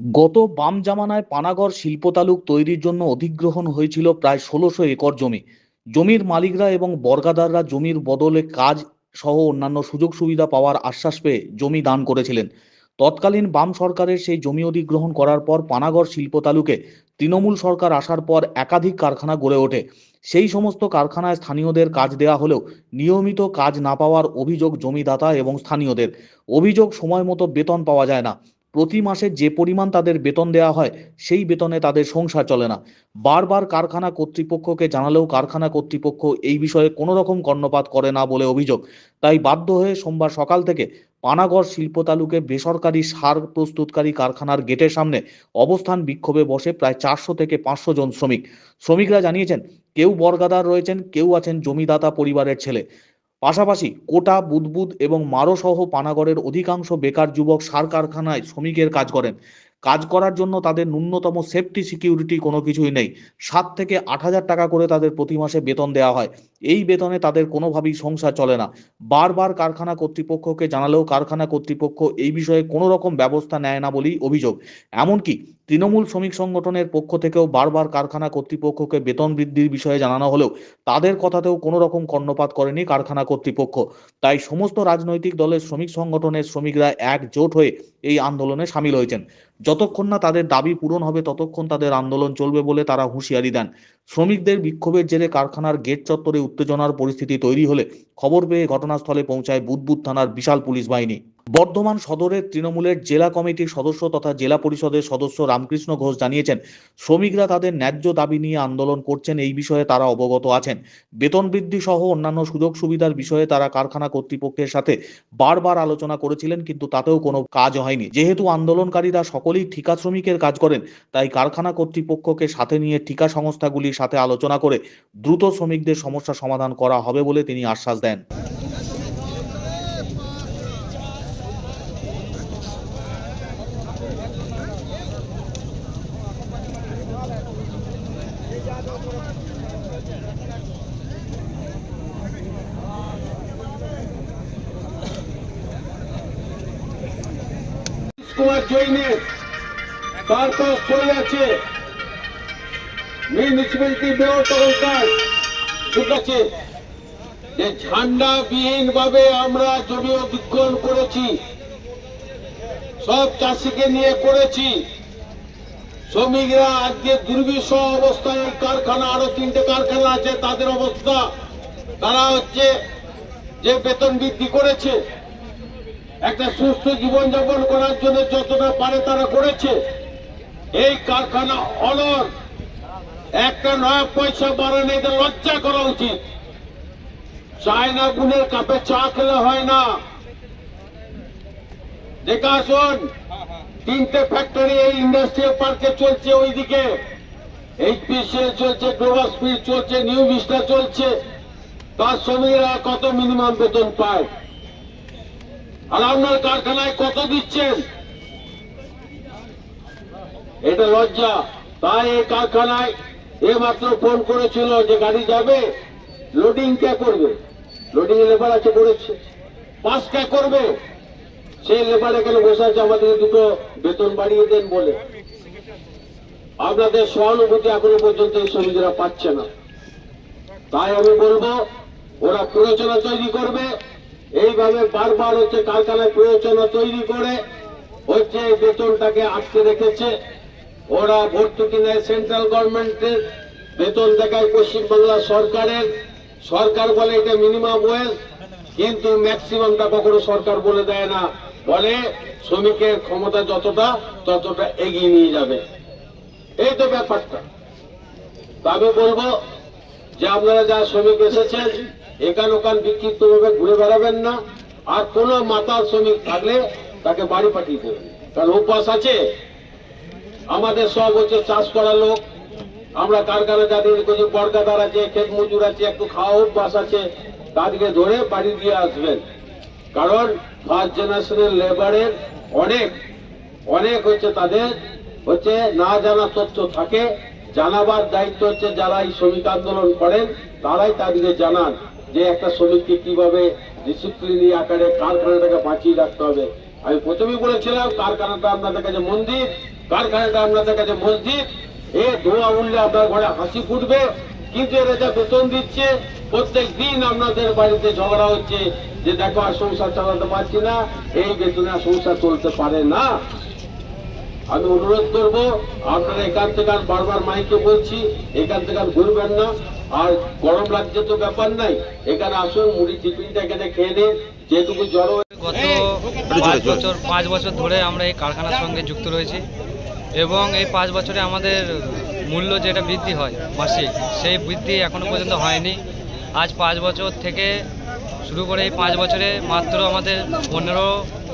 গত বাম জামানায় পানাগড় শিল্প তালুক তৈরির জন্য অধিগ্রহণ হয়েছিল প্রায় ষোলোশো একর জমি। জমির মালিকরা এবং বর্গাদাররা জমির বদলে কাজ সহ অন্যান্য সুযোগ সুবিধা পাওয়ার আশ্বাস পেয়ে জমি দান করেছিলেন। তৎকালীন বাম সরকারের সেই জমি অধিগ্রহণ করার পর পানাগড় শিল্প তালুকে তৃণমূল সরকার আসার পর একাধিক কারখানা গড়ে ওঠে। সেই সমস্ত কারখানায় স্থানীয়দের কাজ দেওয়া হলেও নিয়মিত কাজ না পাওয়ার অভিযোগ জমিদাতা এবং স্থানীয়দের। অভিযোগ সময় মতো বেতন পাওয়া যায় না। প্রতি মাসে যে পরিমাণ তাদের বেতন দেওয়া হয়, সেই বেতনে তাদের সংসার চলে না। বারবার কারখানা কর্তৃপক্ষকে জানালেও কারখানা কর্তৃপক্ষ এই বিষয়ে কোনো রকম কর্ণপাত করে না বলে অভিযোগ। তাই বাধ্য হয়ে সোমবার সকাল থেকে পানাগড় শিল্প তালুকে বেসরকারি সার প্রস্তুতকারী কারখানার গেটের সামনে অবস্থান বিক্ষোভে বসে প্রায় চারশো থেকে পাঁচশো জন শ্রমিক। শ্রমিকরা জানিয়েছেন, কেউ বর্গাদার রয়েছেন, কেউ আছেন জমিদাতা পরিবারের ছেলে। পাশাপাশি কোটা, বুদবুদ এবং মারো সহ পানাগড়ের অধিকাংশ বেকার যুবক সার কারখানায় শ্রমিকের কাজ করেন। কাজ করার জন্য তাদের ন্যূনতম সেফটি সিকিউরিটি কোনো কিছুই নেই। সাত থেকে আট হাজার টাকা করে তাদের প্রতি মাসে বেতন দেওয়া হয়। এই বেতনে তাদের কোনোভাবেই সংসার চলে না। বারবার কারখানা কর্তৃপক্ষকে জানালেও কারখানা কর্তৃপক্ষ এই বিষয়ে কোনো রকম ব্যবস্থা নেয় না বলেই অভিযোগ। এমনকি তৃণমূল শ্রমিক সংগঠনের পক্ষ থেকেও বারবার কারখানা কর্তৃপক্ষকে বেতন বৃদ্ধির বিষয়ে জানানো হলেও তাদের কথাতেও কোনো রকম কর্ণপাত করেনি কারখানা কর্তৃপক্ষ। তাই সমস্ত রাজনৈতিক দলের শ্রমিক সংগঠনের শ্রমিকরা একজোট হয়ে এই আন্দোলনে সামিল হয়েছেন। যতক্ষণ না তাদের দাবি পূরণ হবে, ততক্ষণ তাদের আন্দোলন চলবে বলে তারা হুঁশিয়ারি দেন। শ্রমিকদের বিক্ষোভের জেরে কারখানার গেট চত্বরে উত্তেজনার পরিস্থিতি তৈরি হলে খবর পেয়ে ঘটনাস্থলে পৌঁছায় বুদবুদ থানার বিশাল পুলিশ বাহিনী। বর্ধমান সদরের তৃণমূলের জেলা কমিটির সদস্য তথা জেলা পরিষদের সদস্য রামকৃষ্ণ ঘোষ জানিয়েছেন, শ্রমিকরা তাদের ন্যায্য দাবি নিয়ে আন্দোলন করছেন, এই বিষয়ে তারা অবগত আছেন। বেতন বৃদ্ধি সহ অন্যান্য সুযোগ সুবিধার বিষয়ে তারা কারখানা কর্তৃপক্ষের সাথে বারবার আলোচনা করেছিলেন, কিন্তু তাতেও কোনো কাজ হয়নি। যেহেতু আন্দোলনকারীরা সকলেই ঠিকা শ্রমিকের কাজ করেন, তাই কারখানা কর্তৃপক্ষকে সাথে নিয়ে ঠিকা সংস্থাগুলির সাথে আলোচনা করে দ্রুত শ্রমিকদের সমস্যা সমাধান করা হবে বলে তিনি আশ্বাস দেন। কুমার জৈনের তারপর সই আছে মিউনিসিপ্যালিটি মেয়র তখনকার ঠিক আছে? যে ঝান্ডা বিহীন ভাবে আমরা জমি অধিগ্রহণ করেছি, সব চাষিকে নিয়ে করেছি, শ্রমিকরা আজকে দুর্বিষহ অবস্থায় কারখানা, আরও তিনটে কারখানা আছে, তাদের অবস্থা, তারা হচ্ছে যে বেতন বৃদ্ধি করেছে। একটা সুস্থ জীবনযাপন করার জন্য যতটা পারে তারা করেছে। এই কারখানা অনর, একটা নয়া পয়সা বাড়ানো এদের লজ্জা করা উচিত। চায়না গুণের কাপে চা খেলে হয় না। দেখে আসুন, তিনটে ফ্যাক্টরি এই ইন্ডাস্ট্রিয়াল পার্কে চলছে ওইদিকে। এইচপিসিএল চলছে গ্লোবাল স্পিড চলছে নিউ ভিস্টা চলছে। তার শ্রমিকরা কত মিনিমাম বেতন পায়? আর আপনার কারখানায় কত দিচ্ছেন। এটা লজ্জা। তাই এই কারখানায় এ মাত্র ফোন করেছিল যে গাড়ি যাবে লোডিং কে করবে? লোডিং লেবার আছে করেছে পাস কে করবে? সেই লেবার এখানে বসে আছে? আমাদের দুটো বেতন বাড়িয়ে দেন বলে। আপনাদের সহানুভূতি এখনও পর্যন্ত এই শ্রমিকরা পাচ্ছে না। তাই আমি বলব, ওরা প্রয়োজনা তৈরি করবে। এইভাবে বারবার হচ্ছে কারখানায় প্রয়োজনা তৈরি করে হচ্ছে বেতনটাকে আটকে রেখেছে। ওরা ভর্তুকি নেয় সেন্ট্রাল গভর্নমেন্টের। বেতন দেখায় পশ্চিমবাংলা সরকারের। সরকার বলে এটা মিনিমাম ওয়েজ, কিন্তু ম্যাক্সিমামটা কখনো সরকার বলে দেয় না। বলে শ্রমিকের ক্ষমতা যতটা, ততটা এগিয়ে নিয়ে যাবে। এই তো ব্যাপারটা। তবে বলব যে আপনারা যা শ্রমিক এসেছেন এখান ওখান বিক্ষিপ্ত ভাবে ঘুরে বেড়াবেন না। আর কোন মাতাল শ্রমিক থাকলে তাকে বাড়ি পাঠিয়ে দেবেন। কারণ উপাস আছে? আমাদের সব হচ্ছে চাষ করা লোক। আমরা কারখানা যাদের কিছু বর্গাদার আছে, ক্ষেত মজুর আছে, একটু খাওয়া অভ্যাস আছে, তাদেরকে ধরে বাড়ি দিয়ে আসবেন। কারণ ফার্স্ট জেনারেশনের লেবারের অনেক অনেক হচ্ছে তাদের হচ্ছে না জানা তথ্য থাকে। জানাবার দায়িত্ব হচ্ছে যারা এই শ্রমিক আন্দোলন করেন, তারাই তাদেরকে জানান। যে একটা শ্রমিককে কীভাবে ডিসিপ্লিন আকারে কারখানাটাকে বাঁচিয়ে রাখতে হবে। আমি প্রথমেই বলেছিলাম, কারখানাটা আপনাদের কাছে মন্দির, কারখানাটা আপনাদের কাছে মসজিদ। এ ধোঁয়া উঠলে আপনার ঘরে হাসি ফুটবে, কিন্তু এরা যা বেতন দিচ্ছে, প্রত্যেক দিন আপনাদের বাড়িতে ঝগড়া হচ্ছে যে দেখো আর সংসার চালাতে পারছি না, এই বেতনে সংসার চলতে পারে না। আমি অনুরোধ করব, আপনারা এখান থেকে আর বারবার মাইকে বলছি, এখান থেকে আর ঘুরবেন না। আর গরম লাগছে তো ব্যাপার নাই। এখানে আসুন মুড়ি টিফিনটা এখানে খেয়ে নিন যেটুকু জড়ো গত পাঁচ বছর পাঁচ বছর ধরে আমরা এই কারখানার সঙ্গে যুক্ত রয়েছি। এবং এই পাঁচ বছরে আমাদের মূল্য যেটা বৃদ্ধি হয় মাসিক সেই বৃদ্ধি এখনও পর্যন্ত হয়নি। আজ পাঁচ বছর থেকে শুরু করে এই পাঁচ বছরে মাত্র আমাদের পনেরো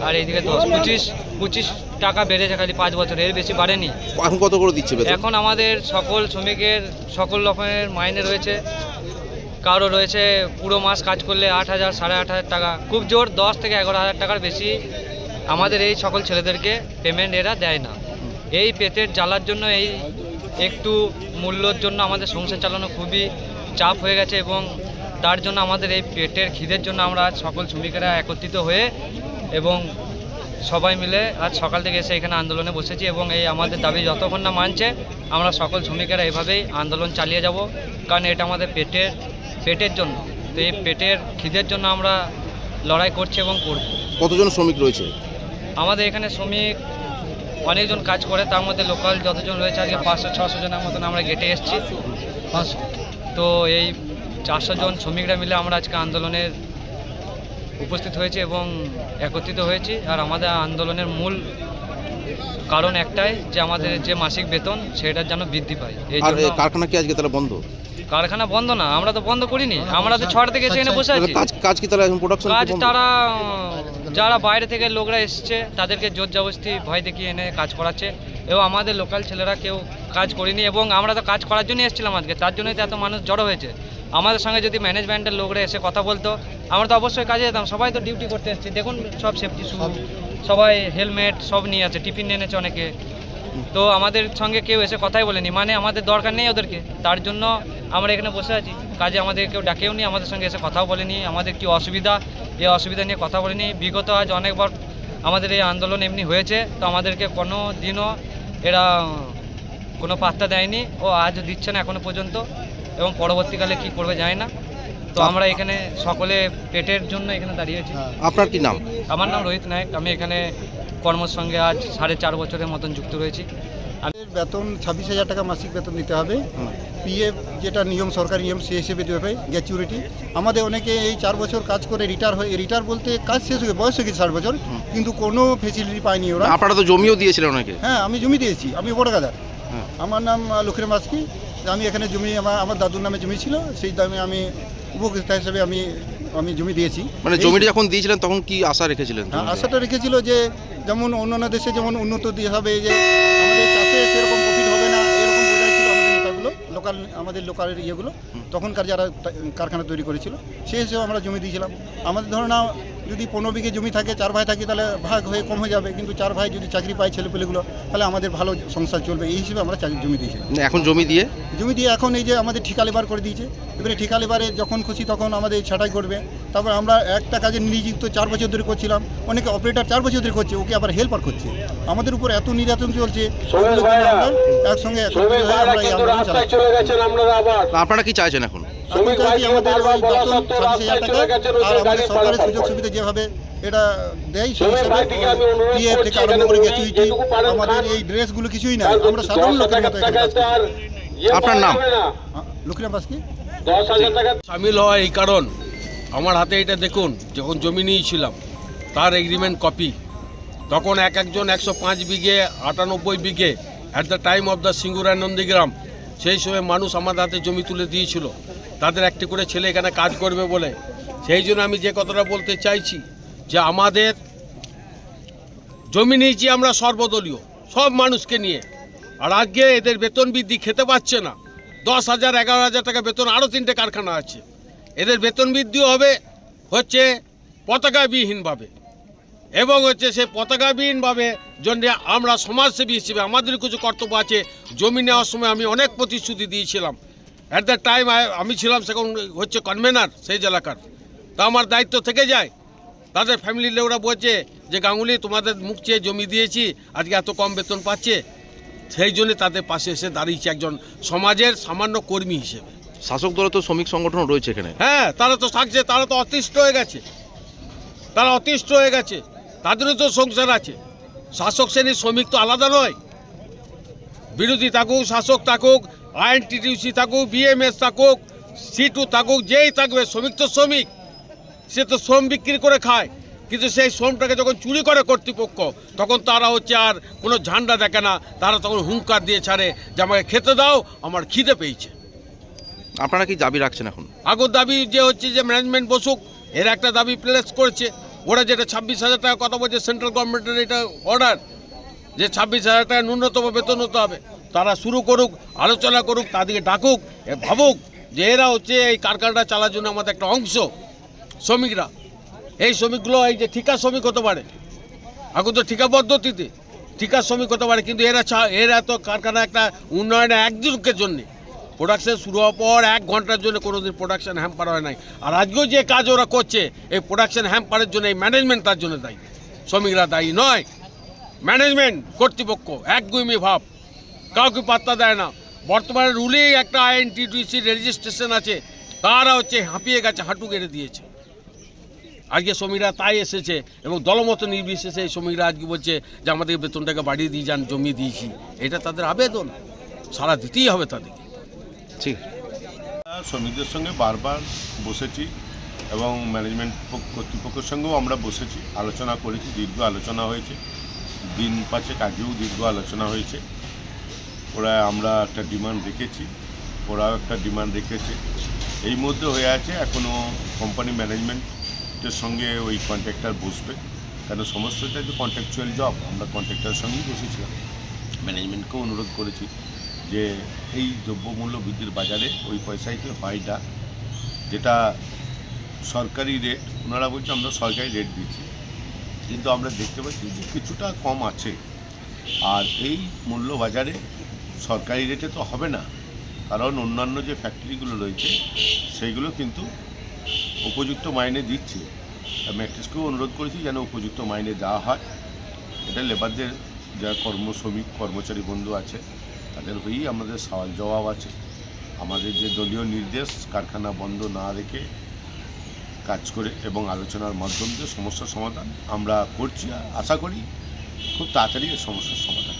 আর এইদিকে দশ পঁচিশ পঁচিশ টাকা বেড়েছে খালি পাঁচ বছরে এর বেশি বাড়েনি। এখন কত করে দিচ্ছে বেতন? এখন আমাদের সকল শ্রমিকের সকল রকমের মাইনে রয়েছে। কারও রয়েছে পুরো মাস কাজ করলে আট হাজার সাড়ে আট হাজার টাকা। খুব জোর দশ থেকে এগারো হাজার টাকার বেশি আমাদের এই সকল ছেলেদেরকে পেমেন্ট এরা দেয় না। এই পেটের জ্বালার জন্য এই একটু মূল্যর জন্য আমাদের সংসার চালানো খুবই চাপ হয়ে গেছে এবং তার জন্য আমাদের এই পেটের খিদের জন্য আমরা সকল শ্রমিকেরা একত্রিত হয়ে এবং সবাই মিলে আজ সকাল থেকে এসে এখানে আন্দোলনে বসেছি এবং এই আমাদের দাবি যতক্ষণ না মানছে আমরা সকল শ্রমিকেরা এভাবেই আন্দোলন চালিয়ে যাব। কারণ এটা আমাদের পেটের পেটের জন্য। তো এই পেটের খিদের জন্য আমরা লড়াই করছি এবং করব। কতজন শ্রমিক রয়েছে? আমাদের এখানে শ্রমিক অনেকজন কাজ করে তার মধ্যে লোকাল যতজন রয়েছে আজকে পাঁচশো ছশো জনের মতন আমরা গেটে এসেছি। তো এই চারশো জন শ্রমিকরা মিলে আমরা আজকে আন্দোলনের উপস্থিত হয়েছে এবং একত্রিত হয়েছি। আর আমাদের আন্দোলনের মূল কারণ একটাই যে আমাদের যে মাসিক বেতন সেটার যেন বৃদ্ধি পায়। এই আর জন্য কারখানা কি আজকে তাহলে বন্ধ? কারখানা বন্ধ না আমরা তো বন্ধ করিনি। আমরা তো ছটা থেকে এসে এখানে বসে আছি। কাজ কাজ কি তাহলে এখন প্রোডাকশন কাজ তারা যারা বাইরে থেকে লোকরা এসছে তাদেরকে জোর জবরদস্তি ভয় দেখিয়ে এনে কাজ করাচ্ছে। এবং আমাদের লোকাল ছেলেরা কেউ কাজ করিনি এবং আমরা তো কাজ করার জন্যই এসেছিলাম আজকে তার জন্যই তো এত মানুষ জড়ো হয়েছে। আমাদের সঙ্গে যদি ম্যানেজমেন্টের লোকরা এসে কথা বলতো আমরা তো অবশ্যই কাজে যেতাম সবাই তো ডিউটি করতে এসেছি দেখুন সব সেফটি শু সবাই হেলমেট সব নিয়ে আছে টিফিন এনেছে অনেকে। তো আমাদের সঙ্গে কেউ এসে কথাই বলেনি মানে আমাদের দরকার নেই ওদেরকে তার জন্য আমরা এখানে বসে আছি। কাজে আমাদের কেউ ডাকেও নি আমাদের সঙ্গে এসে কথাও বলেনি আমাদের কি অসুবিধা? এই অসুবিধা নিয়ে কথা বলেনি বিগত আজ অনেকবার আমাদের এই আন্দোলন এমনি হয়েছে তো আমাদেরকে কোনো দিনও এরা কোনো পাত্তা দেয়নি ও আজও দিচ্ছে না এখনও পর্যন্ত এবং পরবর্তীকালে কি করবে যায় না। তো আমরা এখানে সকলে পেটের জন্য এখানে দাঁড়িয়েছি আপনার কি নাম? আমার নাম রোহিত নায়ক আমি এখানে কর্মর সঙ্গে আজ সাড়ে চার বছরের মতন যুক্ত রয়েছি। বেতন ছাব্বিশ হাজার টাকা মাসিক বেতন দিতে হবে। পিএফ যেটা নিয়ম সরকারি নিয়ম সে হিসেবে দিতে হবে গ্র্যাচুইটি আমাদের অনেকে এই চার বছর কাজ করে রিটায়ার হয়ে রিটায়ার বলতে কাজ শেষ হয়ে বয়স হয়ে গেছে ষাট বছর কিন্তু কোনো ফেসিলিটি পায়নি ওরা। আপনারা তো জমিও দিয়েছিলেন অনেকে। হ্যাঁ আমি জমি দিয়েছি আমি বড় গাদার। আমার নাম লক্ষ্মী মাসকি আমি এখানে জমি আমার আমার দাদুর নামে জমি ছিল সেই দামে আমি উপভোক্তা হিসেবে আমি আমি জমি দিয়েছি। মানে জমিটা যখন দিয়েছিলেন তখন কি আশা রেখেছিলেন? হ্যাঁ, আশাটা রেখেছিল যে যেমন অন্যান্য দেশে যেমন উন্নত দিয়ে হবে যে আমাদের চাষে সেরকম প্রফিট হবে না এরকম বোঝাই ছিল আমাদের নেতাগুলো লোকাল আমাদের লোকালের ইয়েগুলো তখনকার যারা কারখানা তৈরি করেছিল সেই হিসেবে আমরা জমি দিয়েছিলাম। আমাদের ধরো না যদি পনেরো বিঘে জমি থাকে চার ভাই থাকে তাহলে ভাগ হয়ে কম হয়ে যাবে। কিন্তু চার ভাই যদি চাকরি পায় ছেলেপেলেগুলো তাহলে আমাদের ভালো সংসার চলবে। এই হিসেবে আমরা চাকরি জমি দিয়েছি। মানে এখন জমি দিয়ে? জমি দিয়ে এখন এই যে আমাদের ঠিকা লেবার করে দিয়েছে। এবারে ঠিকা লেবারে যখন খুশি তখন আমাদের ছাঁটাই করবে। তারপর আমরা একটা কাজে নিয়োজিত চার বছর ধরে করছিলাম। অনেকে অপারেটার চার বছর ধরে করছে ওকে আবার হেল্পার করছে। আমাদের উপর এত নির্যাতন চলছে। একসঙ্গে আপনারা কি চাইছেন এখন? শ্রমিক চাইছি ভাইকে আমাদের বারবার ওই বলা বেতন ছাব্বিশ হাজার টাকা আর আমাদের সরকারের সুযোগ হবে। সুবিধা যেভাবে এটা দেয় সেই হিসাবে থেকে আরম্ভ করে আমাদের এই ড্রেসগুলো কিছুই না আমরা সাধারণ লোকের মতো ইয়ে আপনার নাম? লক্ষ্মীরাম বাসকি দশ হাজার টাকা সামিল হওয়া এই কারণ আমার হাতে এটা দেখুন যখন জমি নিয়েছিলাম তার এগ্রিমেন্ট কপি তখন এক একজন একশো পাঁচ বিঘে আটানব্বই bigha at the time of the সিঙ্গুরা Nandigram সেই সময় মানুষ আমার হাতে জমি তুলে দিয়েছিল। তাদের একটি করে ছেলে এখানে কাজ করবে বলে। সেই জন্য আমি যে কথাটা বলতে চাইছি যে আমাদের জমি নিয়েছি আমরা সর্বদলীয়, সব মানুষকে নিয়ে। আর আজকে এদের বেতন বৃদ্ধি খেতে পাচ্ছে না। দশ হাজার, এগারো হাজার টাকা বেতন আরও তিনটে কারখানা আছে। এদের বেতন বৃদ্ধিও হবে হচ্ছে পতাকাবিহীনভাবে। এবং হচ্ছে সে পতাকাবিহীনভাবে জন্য আমরা সমাজসেবী হিসেবে আমাদের কিছু কর্তব্য আছে। জমি নেওয়ার সময় আমি অনেক প্রতিশ্রুতি দিয়েছিলাম। অ্যাট দ্য টাইম আমি ছিলাম সেখন হচ্ছে কনভেনার সেই এলাকার। তা আমার দায়িত্ব থেকে যায়। তাদের ফ্যামিলির লোকরা বলছে যে গাঙ্গুলি তোমাদের মুখ চেয়ে জমি দিয়েছি আজকে এত কম বেতন পাচ্ছে। সেই জন্য তাদের পাশে এসে দাঁড়িয়েছে একজন সমাজের সামান্য কর্মী হিসেবে। শাসক দলে তো শ্রমিক সংগঠন রয়েছে এখানে। হ্যাঁ তারা তো থাকছে তারা তো অতিষ্ঠ হয়ে গেছে। তারা অতিষ্ঠ হয়ে গেছে। তাদেরও তো সংসার আছে। শাসক শ্রেণির শ্রমিক তো আলাদা নয়। বিরোধী থাকুক শাসক থাকুক আইএনটিটিউসি থাকুক বিএমএস থাকুক সিটু থাকুক যেই থাকবে শ্রমিক তো শ্রমিক। সে তো শ্রম বিক্রি করে খায়। কিন্তু সেই শ্রমটাকে যখন চুরি করে কর্তৃপক্ষ তখন তারা হচ্ছে আর কোনো ঝান্ডা দেখে না। তারা তখন হুঙ্কার দিয়ে ছাড়ে যে আমাকে খেতে দাও আমার খিদে পেয়েছে। আপনারা কি দাবি রাখছেন এখন? আগর দাবি যে হচ্ছে যে ম্যানেজমেন্ট বসুক এর একটা দাবি প্লেস করেছে। ওরা যেটা ছাব্বিশ হাজার টাকা কথা বলছে সেন্ট্রাল গভর্নমেন্টের এটা অর্ডার যে ছাব্বিশ হাজার টাকা ন্যূনতম বেতন হতে হবে। তারা শুরু করুক, আলোচনা করুক, তাদেরকে ডাকুক ভাবুক যে এরা হচ্ছে এই কারখানাটা চালার জন্য আমাদের একটা অংশ, শ্রমিকরা। এই শ্রমিকগুলো এই যে ঠিকা শ্রমিক হতে পারে, এখন তো ঠিকা পদ্ধতিতে, ঠিকা শ্রমিক হতে পারে, কিন্তু এরা এরা তো কারখানা একটা উন্নয়নে একদিনের জন্যে। প্রোডাকশান শুরু হওয়ার পর এক ঘণ্টার জন্য কোনোদিন প্রোডাকশন হ্যাম্পার হয় নাই। আর আজকেও যে কাজ ওরা করছে, এই প্রোডাকশন হ্যাম্পারের জন্য, এই ম্যানেজমেন্ট তার জন্য দায়ী। শ্রমিকরা দায়ী নয়। ম্যানেজমেন্ট কর্তৃপক্ষ একগুইমি ভাব। কাউকে পাত্তা দেয় না। বর্তমানে রুলেই একটা আইএনটিডিসি রেজিস্ট্রেশন আছে তারা হচ্ছে হাঁপিয়ে গেছে হাঁটু কেড়ে দিয়েছে। আজকে শ্রমিকরা তাই এসেছে এবং দলমত নির্বিশেষে এই শ্রমিকরা আজকে বলছে যে আমাদের বেতনটাকে বাড়িয়ে দিয়ে যান জমি দিয়েছি। এটা তাদের আবেদন সারা দিতেই হবে তাদেরকে। ঠিক। শ্রমিকদের সঙ্গে বারবার বসেছি এবং ম্যানেজমেন্ট কর্তৃপক্ষের সঙ্গেও আমরা বসেছি আলোচনা করেছি দীর্ঘ আলোচনা হয়েছে। দিন পাঁচেক আগেও দীর্ঘ আলোচনা হয়েছে। ওরা আমরা একটা ডিমান্ড রেখেছি ওরাও একটা ডিমান্ড রেখেছে এই মধ্যে হয়ে আছে এখনও কোম্পানি ম্যানেজমেন্টের সঙ্গে ওই কন্ট্রাক্টার বসবে। কেন সমস্যাটা যে কন্ট্রাকচুয়াল জব আমরা কন্ট্রাক্টারের সঙ্গেই বসেছিলাম। ম্যানেজমেন্টকেও অনুরোধ করেছি যে এই দ্রব্যমূল্য বৃদ্ধির বাজারে ওই পয়সায় তো হয় না, যেটা সরকারি রেট ওনারা বলছে আমরা সরকারি রেট দিচ্ছি। কিন্তু আমরা দেখতে পাচ্ছি যে কিছুটা কম আছে। আর এই মূল্য বাজারে সরকারি রেটে তো হবে না। কারণ অন্যান্য যে ফ্যাক্টরিগুলো রয়েছে, সেইগুলো কিন্তু উপযুক্ত মাইনে দিচ্ছে। ম্যাট্রিক্সকেও অনুরোধ করেছি যেন উপযুক্ত মাইনে দেওয়া হয়। এটা লেবারদের যারা কর্ম শ্রমিক, কর্মচারী বন্ধু আছে, তাদের হয়েই আমাদের সওয়াল জবাব আছে। আমাদের যে দলীয় নির্দেশ, কারখানা বন্ধ না রেখে কাজ করে এবং আলোচনার মাধ্যম দিয়ে সমস্যার সমাধান আমরা করছি। আশা করি খুব তাড়াতাড়ি এই সমস্যার সমাধান